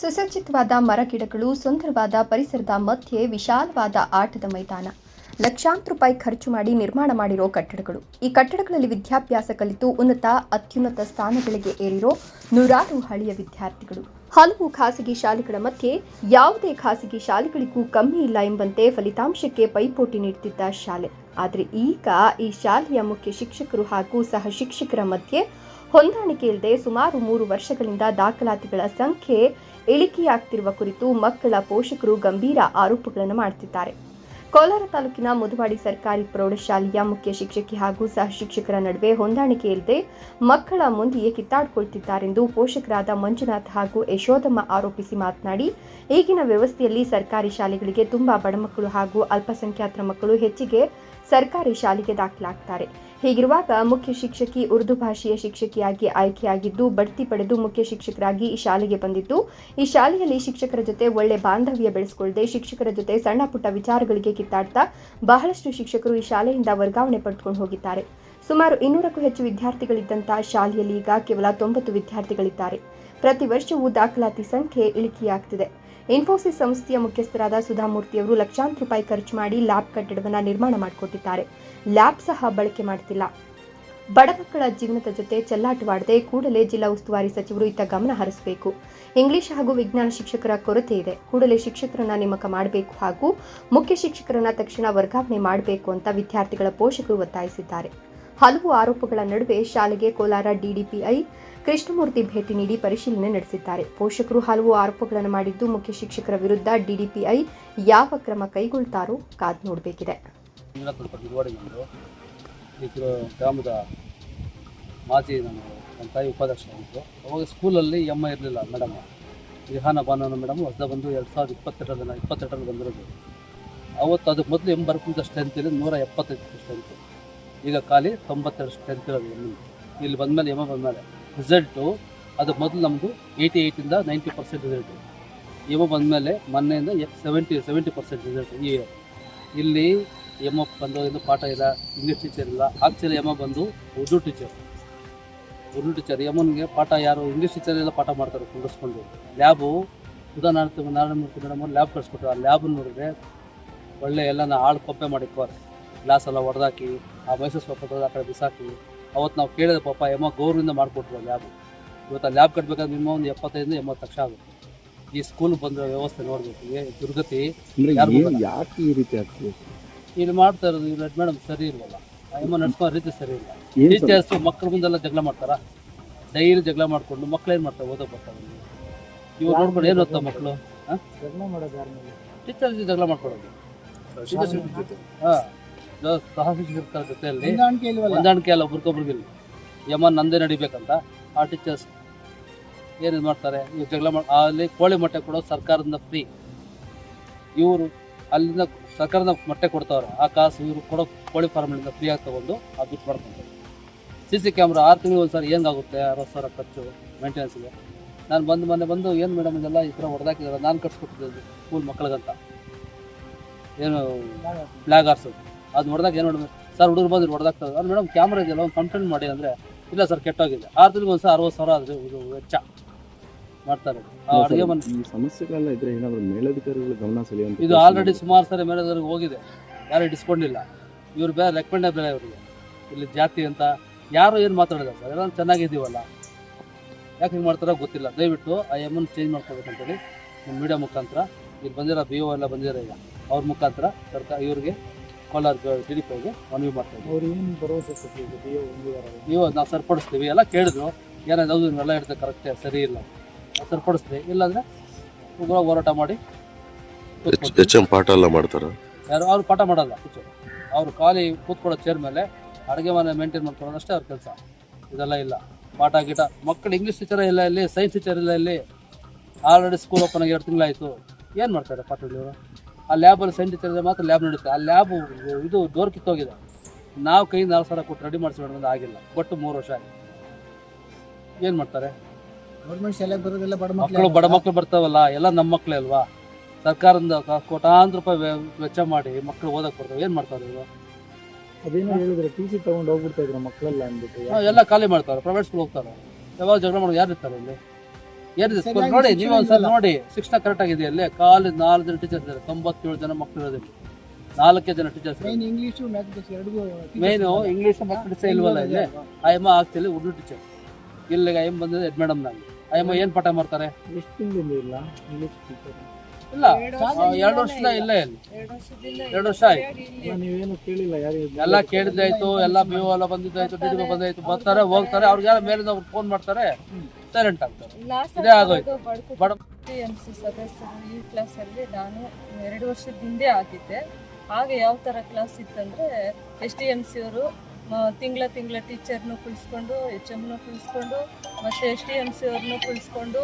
ಸುಸಜ್ಜಿತವಾದ ಮರಗಿಡಗಳು ಸುಂದರವಾದ ಪರಿಸರದ ಮಧ್ಯೆ ವಿಶಾಲವಾದ ಆಟದ ಮೈದಾನ. ಲಕ್ಷಾಂತರ ರೂಪಾಯಿ ಖರ್ಚು ಮಾಡಿ ನಿರ್ಮಾಣ ಮಾಡಿರೋ ಕಟ್ಟಡಗಳು. ಈ ಕಟ್ಟಡಗಳಲ್ಲಿ ವಿದ್ಯಾಭ್ಯಾಸ ಕಲಿತು ಉನ್ನತ, ಅತ್ಯುನ್ನತ ಸ್ಥಾನಗಳಿಗೆ ಏರಿರೋ ನೂರಾರು ಹಳೆಯ ವಿದ್ಯಾರ್ಥಿಗಳು. ಹಲವು ಖಾಸಗಿ ಶಾಲೆಗಳ ಮಧ್ಯೆ ಯಾವುದೇ ಖಾಸಗಿ ಶಾಲೆಗಳಿಗೂ ಕಮ್ಮಿ ಇಲ್ಲ ಎಂಬಂತೆ ಫಲಿತಾಂಶಕ್ಕೆ ಪೈಪೋಟಿ ನೀಡುತ್ತಿದ್ದ ಶಾಲೆ. ಆದರೆ ಈಗ ಈ ಶಾಲೆಯ ಮುಖ್ಯ ಶಿಕ್ಷಕರು ಹಾಗೂ ಸಹ ಶಿಕ್ಷಕರ ಮಧ್ಯೆ ಹೊಂದಾಣಿಕೆ ಇಲ್ಲದೆ ಸುಮಾರು ಮೂರು ವರ್ಷಗಳಿಂದ ದಾಖಲಾತಿಗಳ ಸಂಖ್ಯೆ ಇಳಿಕೆಯಾಗ್ತಿರುವ ಕುರಿತು ಮಕ್ಕಳ ಪೋಷಕರು ಗಂಭೀರ ಆರೋಪಗಳನ್ನು ಮಾಡುತ್ತಿದ್ದಾರೆ. ಕೋಲಾರ ತಾಲೂಕಿನ ಮುದುವಾಡಿ ಸರ್ಕಾರಿ ಪ್ರೌಢಶಾಲೆಯ ಮುಖ್ಯ ಶಿಕ್ಷಕಿ ಹಾಗೂ ಸಹ ಶಿಕ್ಷಕರ ನಡುವೆ ಹೊಂದಾಣಿಕೆ ಇಲ್ಲದೆ ಮಕ್ಕಳ ಮುಂದೆಯೇ ಕಿತ್ತಾಡಿಕೊಳ್ತಿದ್ದಾರೆಂದು ಪೋಷಕರಾದ ಮಂಜುನಾಥ್ ಹಾಗೂ ಯಶೋಧಮ್ಮ ಆರೋಪಿಸಿ ಮಾತನಾಡಿ, ಈಗಿನ ವ್ಯವಸ್ಥೆಯಲ್ಲಿ ಸರ್ಕಾರಿ ಶಾಲೆಗಳಿಗೆ ತುಂಬಾ ಬಡ ಮಕ್ಕಳು ಹಾಗೂ ಅಲ್ಪಸಂಖ್ಯಾತರ ಮಕ್ಕಳು ಹೆಚ್ಚಿಗೆ ಸರ್ಕಾರಿ ಶಾಲೆಗೆ ದಾಖಲಾಗ್ತಾರೆ. ಹೀಗಿರುವಾಗ ಮುಖ್ಯ ಶಿಕ್ಷಕಿ ಉರ್ದು ಭಾಷೆಯ ಶಿಕ್ಷಕಿಯಾಗಿ ಆಯ್ಕೆಯಾಗಿದ್ದು, ಬಡ್ತಿ ಪಡೆದು ಮುಖ್ಯ ಶಿಕ್ಷಕರಾಗಿ ಈ ಶಾಲೆಗೆ ಬಂದಿದ್ದು. ಈ ಶಾಲೆಯಲ್ಲಿ ಶಿಕ್ಷಕರ ಜೊತೆ ಒಳ್ಳೆ ಬಾಂಧವ್ಯ ಬೆಳೆಸಿಕೊಳ್ಳದೆ ಶಿಕ್ಷಕರ ಜೊತೆ ಸಣ್ಣ ಪುಟ್ಟ ವಿಚಾರಗಳಿಗೆ ಕಿತ್ತಾಡ್ತಾ ಬಹಳಷ್ಟು ಶಿಕ್ಷಕರು ಈ ಶಾಲೆಯಿಂದ ವರ್ಗಾವಣೆ ಪಡೆದುಕೊಂಡು ಹೋಗಿದ್ದಾರೆ. ಸುಮಾರು ಇನ್ನೂರಕ್ಕೂ ಹೆಚ್ಚು ವಿದ್ಯಾರ್ಥಿಗಳಿದ್ದಂತಹ ಶಾಲೆಯಲ್ಲಿ ಈಗ ಕೇವಲ ತೊಂಬತ್ತು ವಿದ್ಯಾರ್ಥಿಗಳಿದ್ದಾರೆ. ಪ್ರತಿ ವರ್ಷವೂ ದಾಖಲಾತಿ ಸಂಖ್ಯೆ ಇಳಿಕೆಯಾಗ್ತಿದೆ. ಇನ್ಫೋಸಿಸ್ ಸಂಸ್ಥೆಯ ಮುಖ್ಯಸ್ಥರಾದ ಸುಧಾಮೂರ್ತಿಯವರು ಲಕ್ಷಾಂತರ ರೂಪಾಯಿ ಖರ್ಚು ಮಾಡಿ ಲ್ಯಾಬ್ ಕಟ್ಟಡವನ್ನು ನಿರ್ಮಾಣ ಮಾಡಿಕೊಟ್ಟಿದ್ದಾರೆ. ಲ್ಯಾಬ್ ಸಹ ಬಳಕೆ ಮಾಡ್ತಿಲ್ಲ. ಬಡ ಮಕ್ಕಳ ಜೀವನದ ಜೊತೆ ಚೆಲ್ಲಾಟವಾಡದೆ ಕೂಡಲೇ ಜಿಲ್ಲಾ ಉಸ್ತುವಾರಿ ಸಚಿವರು ಇತ್ತ ಗಮನ ಹರಿಸಬೇಕು. ಇಂಗ್ಲಿಷ್ ಹಾಗೂ ವಿಜ್ಞಾನ ಶಿಕ್ಷಕರ ಕೊರತೆ ಇದೆ. ಕೂಡಲೇ ಶಿಕ್ಷಕರನ್ನ ನೇಮಕ ಮಾಡಬೇಕು ಹಾಗೂ ಮುಖ್ಯ ಶಿಕ್ಷಕರನ್ನ ತಕ್ಷಣ ವರ್ಗಾವಣೆ ಮಾಡಬೇಕು ಅಂತ ವಿದ್ಯಾರ್ಥಿಗಳ ಪೋಷಕರು ಒತ್ತಾಯಿಸಿದ್ದಾರೆ. ಹಲವು ಆರೋಪಗಳ ನಡುವೆ ಶಾಲೆಗೆ ಕೋಲಾರ ಡಿಡಿಪಿಐ ಕೃಷ್ಣಮೂರ್ತಿ ಭೇಟಿ ನೀಡಿ ಪರಿಶೀಲನೆ ನಡೆಸಿದ್ದಾರೆ. ಪೋಷಕರು ಹಲವು ಆರೋಪಗಳನ್ನು ಮಾಡಿದ್ದು, ಮುಖ್ಯ ಶಿಕ್ಷಕರ ವಿರುದ್ಧ ಡಿಡಿಪಿಐ ಯಾವ ಕ್ರಮ ಕೈಗೊಳ್ತಾರೋ ಕಾದ್ ನೋಡಬೇಕಿದೆ. ಗ್ರಾಮದ ಮಾಜಿ ನಾನು ನನ್ನ ತಾಯಿ ಅವಾಗ ಸ್ಕೂಲಲ್ಲಿ ಎಮ್ಮ ಇರಲಿಲ್ಲ ಮೇಡಮ್. ಬಾನನ ಮೇಡಮ್ ಹೊಸದ ಬಂದು ಎರಡು ಸಾವಿರದ ಇಪ್ಪತ್ತೆರಡರಲ್ಲಿ ಇಪ್ಪತ್ತೆರಡರಲ್ಲಿ ಬಂದಿರೋದು. ಅವತ್ತು ಅದಕ್ಕೆ ಮೊದಲು ಎಂ ಸ್ಟ್ರೆಂತ್ ಇದೆ ನೂರ ಎಪ್ಪತ್ತೈದು ಸ್ಟ್ರೆಂತ್ ಈಗ ಖಾಲಿ ತೊಂಬತ್ತೆರಡು ಸ್ಟ್ರೆಂತ್ ಇರೋದು ಎಂ ಇಲ್ಲಿ ಬಂದಮೇಲೆ ಎಮ್ಮ ಬಂದಮೇಲೆ ರಿಸಲ್ಟು ಅದು ಮೊದಲು ನಮ್ಮದು ಏಯ್ಟಿ ಏಯ್ಟಿಂದ ನೈಂಟಿ ಪರ್ಸೆಂಟ್ ರಿಸಲ್ಟು ಎಮ್ಮ ಬಂದಮೇಲೆ ಮೊನ್ನೆಯಿಂದ ಸೆವೆಂಟಿ ಸೆವೆಂಟಿ ಪರ್ಸೆಂಟ್ ರಿಸಲ್ಟ್ ಈ ಇಲ್ಲಿ ಎಮ್ಮ ಬಂದು ಪಾಠ ಇಲ್ಲ ಇಂಗ್ಲೀಷ್ ಟೀಚರ್ ಇಲ್ಲ. ಆಕ್ಚುಲಿ ಎಮ್ಮ ಬಂದು ಉರ್ದು ಟೀಚರ್ ಉರ್ದು ಟೀಚರ್ ಎಮ್ಮನಿಗೆ ಪಾಠ ಯಾರು ಇಂಗ್ಲೀಷ್ ಟೀಚರ್ ಎಲ್ಲ ಪಾಠ ಮಾಡ್ತಾರೆ ಕುಂಡಿಸ್ಕೊಂಡು ಲ್ಯಾಬು ಉದಾಹರಣೆ ನಾರಾಯಣಮೂರ್ತಿ ಮೇಡಮ್ ಅವ್ರು ಲ್ಯಾಬ್ ಕಳಿಸ್ಕೊಟ್ರು. ಆ ಲ್ಯಾಬ್ ನೋಡಿದ್ರೆ ಒಳ್ಳೆ ಎಲ್ಲ ಹಾಳು ಕೊಪ್ಪೆ ಮಾಡಿ ಗ್ಲಾಸ್ ಎಲ್ಲ ಹೊಡೆದಾಕಿ ಆ ಮೈಸೂರು ಸ್ವಲ್ಪ ಆ ಕಡೆ ಬಿಸಾಕಿ ಅವತ್ತು ನಾವು ಕೇಳಿದ ಪಾಪ ಎಮ್ಮ ಗೌರವದಿಂದ ಮಾಡಿಕೊಟ್ರು ಲ್ಯಾಬ್ ಇವತ್ತು ಆ ಲ್ಯಾಬ್ ಕಟ್ಟಬೇಕಾದ್ರೆ ನಿಮ್ಮ ಒಂದು ಎಪ್ಪತ್ತೈದರಿಂದ ಎಂಬತ್ತು ಲಕ್ಷ ಆಗುತ್ತೆ. ಈ ಸ್ಕೂಲ್ ಬಂದ ವ್ಯವಸ್ಥೆ ನೋಡಬೇಕು ಏ ದುರ್ಗತಿ? ಯಾಕೆ ಈ ರೀತಿ ಆಗ್ತದೆ? ಇಲ್ಲಿ ಮಾಡ್ತಾ ಇರೋದು ಇಲ್ಲ ಮೇಡಮ್ ಸರಿ ಇಲ್ವಲ್ಲ? ಯಮ್ಮ ಎಮ್ಮ ನಡ್ಸ್ಕೋ ರೀತಿ ಸರಿ ಇಲ್ಲ. ಟೀಚರ್ಸ್ ಮಕ್ಕಳ ಮುಂದೆಲ್ಲ ಜಗಳ ಮಾಡ್ತಾರ? ಡೈಲಿ ಜಗಳ ಮಾಡ್ಕೊಂಡು ಮಕ್ಳು ಏನು ಮಾಡ್ತಾರೆ? ಓದೋ ಬರ್ತಾರೆ. ಇವ್ರು ನೋಡ್ಕೊಂಡು ಏನು ಓದ್ತಾವ ಮಕ್ಕಳು ಟೀಚರ್ ಜಗಳ ಮಾಡ್ಕೊಡೋದು ಹಾಂ. ಸಹ ಶಿಕ್ಷಕರ ಜೊತೆಯಲ್ಲಿ ಹೊಂದಾಣಿಕೆ ಅಲ್ಲ ಒಬ್ರಿಗೊಬ್ರಿಗೆ ಇಲ್ಲಿ. ಯಮ ನಂದೇ ನಡಿಬೇಕಂತ ಆ ಟೀಚರ್ಸ್ ಏನಿದು ಮಾಡ್ತಾರೆ? ಇವ್ರು ಜಗಳ ಮಾಡಿ ಅಲ್ಲಿ ಕೋಳಿ ಮೊಟ್ಟೆ ಕೊಡೋದು ಸರ್ಕಾರದಿಂದ ಫ್ರೀ ಇವರು ಅಲ್ಲಿಂದ ಸರ್ಕಾರದ ಮೊಟ್ಟೆ ಕೊಡ್ತಾವ್ರೆ. ಆ ಕಾಸು ಇವರು ಕೊಡೋ ಕೋಳಿ ಫಾರ್ಮ್ಗಳಿಂದ ಫ್ರೀ ಆಗಿ ತಗೊಂಡು ಆ ದುಡ್ಡು ಮಾಡ್ಕೊಂತಾರೆ. ಸಿ ಸಿ ಕ್ಯಾಮ್ರಾ ಆರು ತಿಂಗಳು ಒಂದು ಸಾರಿ ಹೆಂಗಾಗುತ್ತೆ ಅರವತ್ತು ಸಾವಿರ ಖರ್ಚು ಮೇಂಟೆನೆನ್ಸ್ಗೆ ನಾನು ಬಂದು ಮೊನ್ನೆ ಬಂದು ಏನು ಮೇಡಮ್ ಇದೆಲ್ಲ? ಈ ಥರ ಹೊಡೆದಾಕಿದ್ದಾರೆ ನಾನು ಕಟ್ಸ್ಕೊಟ್ಟಿದ್ದೆ ಸ್ಕೂಲ್ ಮಕ್ಕಳಿಗಂತ ಏನು ಫ್ಲಾಗ್ ಆರ್ಸೋದು ಅದು ನೋಡಿದಾಗ ಏನು ಮಾಡಿದ್ರು ಸರ್ ಹುಡುಗರು ಬಂದು ಹೊಡೆದಾಗ್ತದೆ. ಅದು ಮೇಡಮ್ ಕ್ಯಾಮ್ರಾ ಇದೆಯಲ್ಲ ಒಂದು ಕಂಪ್ಲೇಂಟ್ ಮಾಡಿ ಅಂದರೆ ಇಲ್ಲ ಸರ್ ಕೆಟ್ಟೋಗಿದೆ. ಆರು ತಿಂಗಳಿಗೆ ಒಂದು ಸರ್ ಅರವತ್ತು ಸಾವಿರ ಆದರೆ ಇದು ವೆಚ್ಚ ಮಾಡ್ತಾರೆ. ಆ ಅಡುಗೆ ಮನೆ ಈ ಸಮಸ್ಯೆಗಳೆಲ್ಲ ಇದ್ರೆ ಏನಾದ್ರು ಮೇಲಧಿಕಾರಿಗಳು ಗಮನ ಸೆಳೆಯುವಂತ ಇದು ಆಲ್ರೆಡಿ ಸುಮಾರು ಸರಿ ಮೇಲಧಿಕಾರಿಗೆ ಹೋಗಿದೆ. ಯಾರು ಇಡಿಸ್ಕೊಂಡಿಲ್ಲ ಇವ್ರು ಬೇರೆ ರೆಕಮೆಂಡೇ ಬೇರೆ ಇವರಿಗೆ ಇಲ್ಲಿ ಜಾತಿ ಅಂತ ಯಾರು ಏನು ಮಾತಾಡಿಲ್ಲ ಸರ್. ಎಲ್ಲ ಚೆನ್ನಾಗಿದ್ದೀವಲ್ಲ. ಯಾಕೆ ಹಿಂಗೆ ಮಾಡ್ತಾರೋ ಗೊತ್ತಿಲ್ಲ. ದಯವಿಟ್ಟು ಆ ಎಮ್ಮನ್ನು ಚೇಂಜ್ ಮಾಡ್ಕೋಬೇಕಂತೇಳಿ ನಿಮ್ಮ ಮೀಡಿಯಾ ಮುಖಾಂತರ. ಇಲ್ಲಿ ಬಂದಿರೋ ಬಿ ಓ ಎಲ್ಲ ಬಂದಿರೋ ಈಗ. ಅವ್ರ ಮುಖಾಂತರ ಸರ್ಕಾರ ಇವ್ರಿಗೆ ಕೋಲಾರ ಡಿ ಡಿ ಪಿಗೆ ಮನವಿ ಮಾಡ್ತಾ ಇದ್ದೀವಿ ಇವಾಗ ನಾವು ಸರಿಪಡಿಸ್ತೀವಿ. ಎಲ್ಲ ಕೇಳಿದ್ರು. ಏನಾದ್ರು ಹೌದು ನೀವೆಲ್ಲ ಹೇಳ್ತಾರೆ ಕರೆಕ್ಟೇ ಸರಿ ಇಲ್ಲ. ನಾವು ಸರಿಪಡಿಸ್ತೀವಿ. ಇಲ್ಲಾಂದರೆ ಉಗ್ರ ಹೋರಾಟ ಮಾಡಿ. ಎಚ್ ಎಂ ಪಾಠ ಎಲ್ಲ ಮಾಡ್ತಾರೆ? ಯಾರು ಅವ್ರು ಪಾಠ ಮಾಡಲ್ಲ. ಅವರು ಅವ್ರು ಖಾಲಿ ಕೂತ್ಕೊಳ್ಳೋ ಚೇರ್ ಮೇಲೆ ಅಡುಗೆ ಮನೆ ಮೇಂಟೈನ್ ಮಾಡ್ಕೊಳ್ಳೋದಷ್ಟೇ ಅವ್ರ ಕೆಲಸ. ಇದೆಲ್ಲ ಇಲ್ಲ. ಪಾಠ ಗೀಟ ಮಕ್ಕಳು ಇಂಗ್ಲೀಷ್ ಟೀಚರ್ ಇಲ್ಲ ಇಲ್ಲಿ ಸೈನ್ಸ್ ಟೀಚರ್ ಇಲ್ಲ ಇಲ್ಲಿ. ಆಲ್ರೆಡಿ ಸ್ಕೂಲ್ ಓಪನ್ ಆಗಿ ಎರಡು ತಿಂಗಳಾಯಿತು. ಏನು ಮಾಡ್ತಾರೆ ಪಾಠಗಳು ಇವರು? ಆ ಲ್ಯಾಬಲ್ಲಿ ಸೈನ್ಸ್ ತೆರೆದ್ರೆ ಮಾತ್ರ ಲ್ಯಾಬ್ ನಡೀತೆ ಆ ಲ್ಯಾಬ್ ಇದು ಡೋರ್ ಕಿತ್ತೋಗಿದೆ. ನಾವು ಕೈ ನಾಲ್ಕು ಸಾವಿರ ಕೊಟ್ಟು ರೆಡಿ ಮಾಡಿಸಿ ಮೇಡಮ್ ಆಗಿಲ್ಲ. ಕೊಟ್ಟು ಮೂರು ವರ್ಷ ಆಗಿದೆ ಏನು ಮಾಡ್ತಾರೆ? ಗೌರ್ಮೆಂಟ್ ಶಾಲೆಗೆ ಬರೋದೆಲ್ಲ ಬಡ ಮಕ್ಕಳು ಬಡ ಮಕ್ಕಳು ಬರ್ತಾವಲ್ಲ ಎಲ್ಲ ನಮ್ಮ ಮಕ್ಕಳೇ ಅಲ್ವಾ? ಸರ್ಕಾರದಿಂದ ಕೋಟಾಂತರ ರೂಪಾಯಿ ವೆಚ್ಚ ಮಾಡಿ ಮಕ್ಕಳು ಓದಕ್ಕೆ ಬರ್ತಾವೆ. ಏನು ಮಾಡ್ತಾರೆ ಇವರು? ಅದೇನೋ ಹೇಳಿದ್ರೆ ಟಿ ಸಿ ತಗೊಂಡು ಹೋಗ್ಬಿಡ್ತಾ ಇದ್ರು ಮಕ್ಕಳೆಲ್ಲ ಅಂದ್ಬಿಟ್ಟು. ಎಲ್ಲ ಖಾಲಿ ಮಾಡ್ತಾರೆ. ಪ್ರೈವೇಟ್ ಸ್ಕೂಲ್ ಹೋಗ್ತಾರೆ. ಯಾವಾಗ ಜಗಳ ಮಾಡೋದು ಯಾರು ಇರ್ತಾರೆ ಇಲ್ಲಿ ಏನಿದೆ ಸ್ಕೂಲ್ ನೋಡಿ ನೀವು ಒಂದ್ಸಲ ನೋಡಿ. ಶಿಕ್ಷಣ ಕರೆಕ್ಟ್ ಆಗಿದೆ ಅಲ್ಲಿ. ಕಾಲೇಜ್ ನಾಲ್ಕು ಜನ ಟೀಚರ್ಸ್ ಇದ್ದಾರೆ. ತೊಂಬತ್ತೇಳು ಜನ ಮಕ್ಕಳು ಇರೋದಿಲ್ಲ ನಾಲ್ಕೇ ಜನ ಟೀಚರ್ಸ್ ಮೇನ್ ಇಂಗ್ಲೀಷು ಮ್ಯಾಥಮೆಟಿಕ್ಸ್ ಎರಡಿಗೂ ಮೇನು ಇಂಗ್ಲೀಷ್ ಮ್ಯಾಥಮೆಟಿಕ್ಸ್ ಇಲ್ವಲ್ಲ ಇಲ್ಲಿ? ಅಯ್ಯಮ್ಮ ಆಗ್ತಿಲ್ಲ ಉರ್ದು ಟೀಚರ್ ಇಲ್ಲಿಗೆ ಅಯ್ಯಮ್ಮ ಬಂದಿದೆ ಹೆಡ್ ಮೇಡಮ್ ನಾಗಿ ಅಯ್ಯಮ್ಮ ಏನ್ ಪಾಠ ಮಾಡ್ತಾರೆ? ಎಷ್ಟು ಇಲ್ಲ. ಇಂಗ್ಲೀಷ್ ಟೀಚರ್ ಇಲ್ಲ. ಎರಡು ವರ್ಷದ ಇಲ್ಲೇ. ಇಲ್ಲಿ ಎರಡು ವರ್ಷ ಆಯ್ತು. ನೀವೇನು ಕೇಳಿಲ್ಲ ಯಾರು ಎಲ್ಲ ಕೇಳಿದ್ದಾಯ್ತು ಎಲ್ಲ ಬಿ ಎಲ್ಲ ಬಂದಿದ್ದಾಯ್ತು ಡಿ ಬಂದಾಯ್ತು ಬರ್ತಾರೆ ಹೋಗ್ತಾರೆ. ಅವ್ರಿಗೆ ಯಾರು ಮೇಲಿಂದ ಅವ್ರು ಫೋನ್ ಮಾಡ್ತಾರೆ. ಸೈಲೆಂಟ್ ಆಗ್ತಾರೆ. ಇದೇ ಆಗೋಯ್ತು. ಬಡ ಎಂ ಸಿ ಸದಸ್ಯರು ಈ ಕ್ಲಾಸಲ್ಲಿ ನಾನು ಎರಡು ವರ್ಷದ ಹಿಂದೆ ಆಗಿದ್ದೆ. ಆಗ ಯಾವ ತರ ಕ್ಲಾಸ್ ಇತ್ತಂದ್ರೆ ಎಸ್ ಡಿ ಎಂ ಸಿ ಅವರು ತಿಂಗಳ ತಿಂಗಳ ಟೀಚರ್ನು ಕುಳಿಸ್ಕೊಂಡು ಎಚ್ ಎಮ್ನು ಕುಳಿಸ್ಕೊಂಡು ಮತ್ತೆ ಎಸ್ ಡಿ ಎಂ ಸಿ ಅವ್ರನ್ನೂ ಕುಳಿಸ್ಕೊಂಡು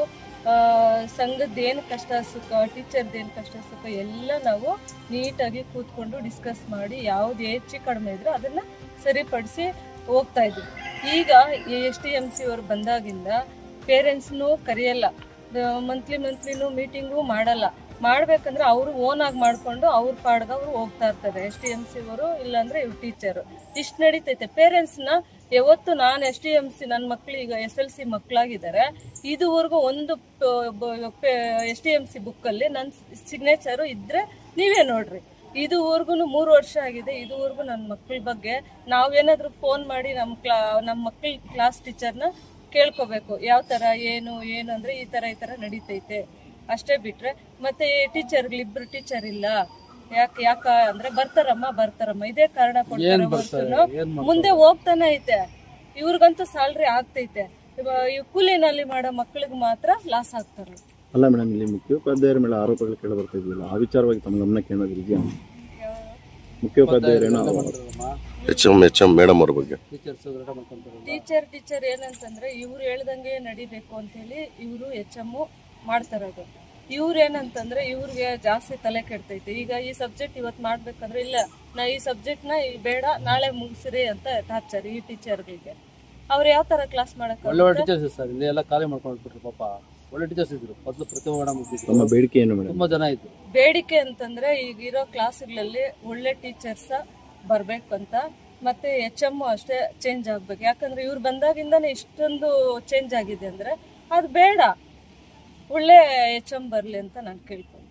ಸಂಘದ ಏನು ಕಷ್ಟ ಸುಖ ಟೀಚರ್ದು ಏನು ಕಷ್ಟ ಸುಖ ಎಲ್ಲ ನಾವು ನೀಟಾಗಿ ಕೂತ್ಕೊಂಡು ಡಿಸ್ಕಸ್ ಮಾಡಿ ಯಾವ್ದು ಹೆಚ್ಚು ಕಡಿಮೆ ಇದ್ರೂ ಅದನ್ನು ಸರಿಪಡಿಸಿ ಹೋಗ್ತಾ ಇದ್ವಿ. ಈಗ ಎಸ್ ಟಿ ಎಂ ಸಿ ಅವರು ಬಂದಾಗಿಂದ ಪೇರೆಂಟ್ಸ್ನು ಕರೆಯಲ್ಲ. ಮಂತ್ಲಿ ಮಂತ್ಲಿನೂ ಮೀಟಿಂಗು ಮಾಡಲ್ಲ. ಮಾಡ್ಬೇಕಂದ್ರೆ ಅವರು ಓನಾಗಿ ಮಾಡಿಕೊಂಡು ಅವ್ರ ಪಾಡ್ಗೆ ಅವ್ರು ಹೋಗ್ತಾ ಇರ್ತಾರೆ. ಎಸ್ ಟಿ ಎಂ ಸಿ ಅವರು ಇಲ್ಲಾಂದ್ರೆ ಇವ್ರು ಟೀಚರು ಇಷ್ಟು ನಡೀತೈತೆ. ಪೇರೆಂಟ್ಸ್ನ ಯಾವತ್ತು ನಾನು ಎಸ್ ಟಿ ಎಂ ಸಿ ನನ್ನ ಮಕ್ಕಳು ಈಗ ಎಸ್ ಎಲ್ ಸಿ ಮಕ್ಕಳಾಗಿದ್ದಾರೆ ಇದುವರೆಗೂ ಒಂದು ಎಸ್ ಟಿ ಎಂ ಸಿ ಬುಕ್ಕಲ್ಲಿ ನನ್ನ ಸಿಗ್ನೇಚರು ಇದ್ದರೆ ನೀವೇ ನೋಡ್ರಿ. ಇದುವರೆಗೂ ಮೂರು ವರ್ಷ ಆಗಿದೆ. ಇದುವರೆಗೂ ನನ್ನ ಮಕ್ಕಳ ಬಗ್ಗೆ ನಾವೇನಾದರೂ ಫೋನ್ ಮಾಡಿ ನಮ್ಮ ಕ್ಲಾ ನಮ್ಮ ಮಕ್ಕಳ ಕ್ಲಾಸ್ ಟೀಚರ್ನ ಕೇಳ್ಕೋಬೇಕು. ಯಾವ ಥರ ಏನು ಏನು ಅಂದರೆ ಈ ಥರ ಈ ಥರ ನಡೀತೈತೆ. ಅಷ್ಟೇ ಬಿಟ್ರೆ ಮತ್ತೆ ಇಬ್ಬರು ಟೀಚರ್ ಇಲ್ಲ. ಯಾಕೆ ಯಾಕ ಅಂದ್ರೆ ಬರ್ತಾರಮ್ಮ ಬರ್ತಾರಮ್ಮ. ಇದೇ ಕಾರಣ ಕೊಡ್ತಾರೆ? ಮುಂದೆ ಹೋಗ್ತಾನೆ ಐತೆ. ಇವ್ರಿಗಂತೂ ಸ್ಯಾಲ್ರಿ ಆಗ್ತೈತೆ. ಈ ಕೂಲಿನಲ್ಲಿ ಮಾಡೋ ಮಕ್ಕಳಿಗೆ ಮಾತ್ರ ಲಾಸ್ ಆಗ್ತಾರೆ. ಅಲ್ಲ ಮೇಡಮ್ ಇಲ್ಲಿ ಮುಖ್ಯೋಪಾಧ್ಯಾಯರ ಮೇಲೆ ಆರೋಪಗಳು ಕೇಳಿ ಬರ್ತಾ ಇದೆಯಲ್ಲ ಆ ವಿಚಾರವಾಗಿ ತಮ್ಮ ಗಮನಕ್ಕೆ ಏನಾದ್ರು ಇದೆಯಾ? ಮುಖ್ಯೋಪಾಧ್ಯಾಯರೇನೋ H M H M madam ಅವ್ರ ಬಗ್ಗೆ. ಟೀಚರ್ಸ್ ಮಾಡ್ಕೊಂತಾರೆ ಟೀಚರ್ ಟೀಚರ್ ಏನಂತಂದ್ರೆ ಇವ್ರು ಹೇಳ್ದಂಗೆ ನಡಿಬೇಕು ಅಂತೇಳಿ ಇವರು ಎಚ್ ಎಂ ಮಾಡ್ತಾರದು. ಇವ್ರು ಏನಂತಂದ್ರೆ ಇವ್ರಿಗೆ ಜಾಸ್ತಿ ತಲೆ ಕೆಡ್ತೈತೆ. ಈಗ ಈ ಸಬ್ಜೆಕ್ಟ್ ಇವತ್ತು ಮಾಡ್ಬೇಕಂದ್ರೆ ಇಲ್ಲ ನಾ ಈ ಸಬ್ಜೆಕ್ಟ್ನ ಬೇಡ ನಾಳೆ ಮುಗಿಸಿರಿ ಅಂತ ಟಾರ್ಚರ್ ಈ ಟೀಚರ್ಗಳಿಗೆ. ಅವ್ರು ಯಾವ ತರ ಕ್ಲಾಸ್ ಮಾಡಕ್ ಒಳ್ಳೆ ಒಳ್ಳೆ ಟೀಚರ್ಸ್ ಸರ್ ಇಲ್ಲಿ ಎಲ್ಲ ಖಾಲಿ ಮಾಡ್ಕೊಂಡ್ಬಿಟ್ರು ಪಾಪ. ಒಳ್ಳೆ ಟೀಚರ್ಸ್ ಇದ್ರು. ಮೊದಲು ಪ್ರತಿಭಾ ಮೇಡಮ್ ಇದ್ರು ಬೇಡಿಕೆ ಏನು ಮೇಡಮ್. ತುಂಬಾ ಜನ ಇದ್ರು. ಬೇಡಿಕೆ ಅಂತಂದ್ರೆ ಈಗಿರೋ ಕ್ಲಾಸ್ಗಳಲ್ಲಿ ಒಳ್ಳೆ ಟೀಚರ್ಸ್ ಬರ್ಬೇಕು ಅಂತ ಮತ್ತೆ ಎಚ್ ಎಂ ಅಷ್ಟೇ ಚೇಂಜ್ ಆಗ್ಬೇಕು. ಯಾಕಂದ್ರೆ ಇವ್ರು ಬಂದಾಗಿಂದನೇ ಇಷ್ಟೊಂದು ಚೇಂಜ್ ಆಗಿದೆ ಅಂದ್ರೆ ಅದು ಬೇಡ. ಒಳ್ಳೆ ಎಚ್ ಎಂ ಬರಲಿ ಅಂತ ನಾನು ಕೇಳ್ತೀನಿ